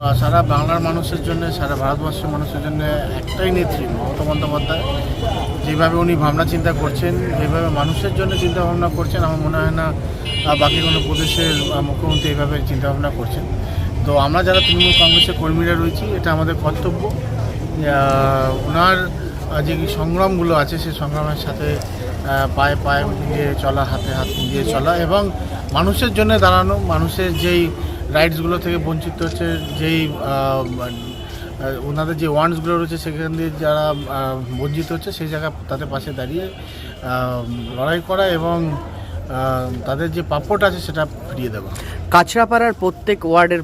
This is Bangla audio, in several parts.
সারা বাংলার মানুষের জন্য, সারা ভারতবর্ষের মানুষের জন্য একটাই নেত্রী মমতা বন্দ্যোপাধ্যায়। যেভাবে উনি ভাবনা চিন্তা করছেন, যেভাবে মানুষের জন্য চিন্তা ভাবনা করছেন, আমার মনে হয় না বাকি কোনো প্রদেশের মুখ্যমন্ত্রী এইভাবে চিন্তা ভাবনা করছেন। তো আমরা যারা তৃণমূল কংগ্রেসের কর্মীরা রয়েছি, এটা আমাদের কর্তব্য। ওনার যে সংগ্রামগুলো আছে সেই সংগ্রামের সাথে পায়ে পায়ে মিলিয়ে চলা, হাতে হাত দিয়ে চলা এবং মানুষের জন্য দাঁড়ানো, মানুষের যেই রাইটসগুলো থেকে বঞ্চিত হচ্ছে, যেই ওনাদের যে ওয়ান্টসগুলো রয়েছে, সেখান দিয়ে যারা বঞ্চিত হচ্ছে, সেই জায়গা তাদের পাশে দাঁড়িয়ে লড়াই করা এবং তাদের যে প্রাপ্যটা আছে সেটা ফিরিয়ে দেওয়া। কাছড়াপাড়ার প্রত্যেক ওয়ার্ডের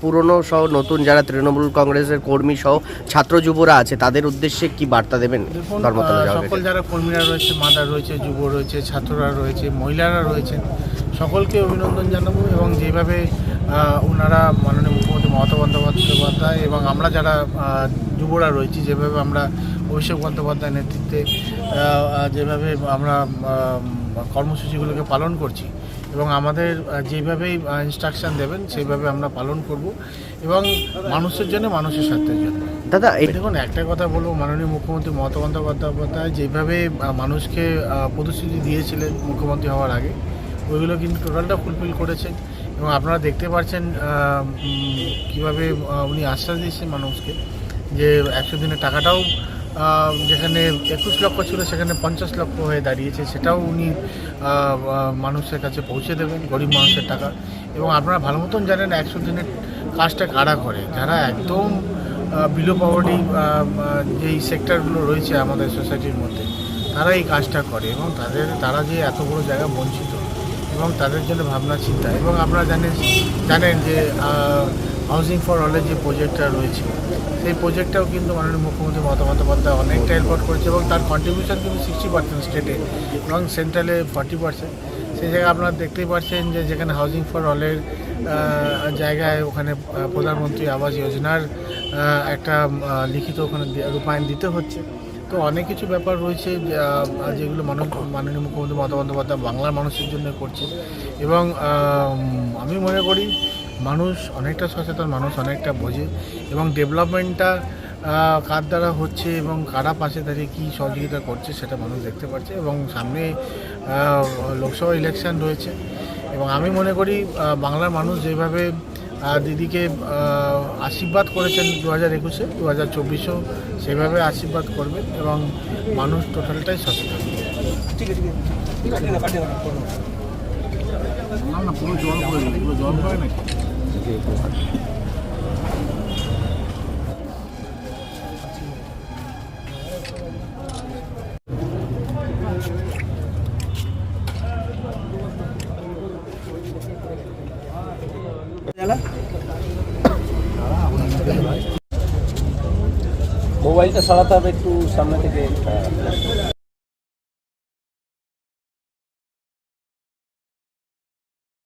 পুরনো সহ নতুন যারা তৃণমূল কংগ্রেসের কর্মী সহ ছাত্র যুবরা আছে তাদের উদ্দেশ্যে কি বার্তা দেবেন? ধর্মতলা সকল যারা কর্মীরা রয়েছে মাদার রয়েছে যুব রয়েছে ছাত্ররা রয়েছে মহিলারা রয়েছেন সকলকে অভিনন্দন জানাব এবং যেভাবে ওনারা মাননীয় মুখ্যমন্ত্রী মমতা বন্দ্যোপাধ্যায় এবং আমরা যারা যুবরা রয়েছি যেভাবে আমরা অভিষেক বন্দ্যোপাধ্যায়ের নেতৃত্বে যেভাবে আমরা কর্মসূচিগুলোকে পালন করছি এবং আমাদের আহ, যেভাবেই ইনস্ট্রাকশন দেবেন সেইভাবে আমরা পালন করব এবং মানুষের জন্য মানুষের স্বার্থের জন্য। দাদা দেখুন একটা কথা বলব মাননীয় মুখ্যমন্ত্রী মমতা বন্দ্যোপাধ্যায় যেভাবে মানুষকে প্রতিশ্রুতি দিয়েছিলেন মুখ্যমন্ত্রী হওয়ার আগে ওইগুলো কিন্তু টোটালটা ফুলফিল করেছেন। এবং আপনারা দেখতে পাচ্ছেন কীভাবে উনি আশ্বাস দিয়েছেন মানুষকে যে একশো দিনের টাকাটাও যেখানে একুশ লক্ষ ছিল, সেখানে পঞ্চাশ লক্ষ হয়ে দাঁড়িয়েছে। সেটাও উনি মানুষের কাছে পৌঁছে দেবেন, গরিব মানুষের টাকা। এবং আপনারা ভালো মতন জানেন, একশো দিনের কাজটা কারা করে? যারা একদম বিলো পাওয়ারি যেই সেক্টরগুলো রয়েছে আমাদের সোসাইটির মধ্যে তারা এই কাজটা করে। এবং তাদের, তারা যে এত বড় জায়গা বঞ্চিত, এবং তাদের জন্য ভাবনা, চিন্তা। এবং আপনারা জানেন জানেন যে হাউজিং ফর অলের যে প্রজেক্টটা রয়েছে, সেই প্রজেক্টটাও কিন্তু মাননীয় মুখ্যমন্ত্রী মমতা বন্দ্যোপাধ্যায় অনেকটা হেল্প করেছে এবং তার কন্ট্রিবিউশন কিন্তু সিক্সটি পার্সেন্ট স্টেটে এবং সেন্ট্রালে ফর্টি পার্সেন্ট সেই জায়গায় আপনারা দেখতেই পাচ্ছেন যে যেখানে হাউজিং ফর অলের জায়গায় ওখানে প্রধানমন্ত্রী আবাস যোজনার একটা লিখিত ওখানে রূপায়ণ দিতে হচ্ছে। তো অনেক কিছু ব্যাপার রয়েছে যেগুলো মাননীয় মুখ্যমন্ত্রী মমতা বন্দ্যোপাধ্যায় বাংলার মানুষের জন্য করছে। এবং আমি মনে করি মানুষ অনেকটা সচেতন মানুষ অনেকটা বোঝে এবং ডেভেলপমেন্টটা কার দ্বারা হচ্ছে এবং কারা পাশে দাঁড়িয়ে কী সহযোগিতা করছে সেটা মানুষ দেখতে পাচ্ছে এবং সামনে লোকসভা ইলেকশন রয়েছে এবং আমি মনে করি বাংলার মানুষ যেভাবে দিদিকে আশীর্বাদ করেছেন দু হাজার একুশে দু হাজার চব্বিশেও সেভাবে আশীর্বাদ করবেন এবং মানুষ টোটালটাই সচেতন। না না পুরো জল করে জল করে নাকি? মোবাইলটা সরাতে হবে একটু সামনে থেকে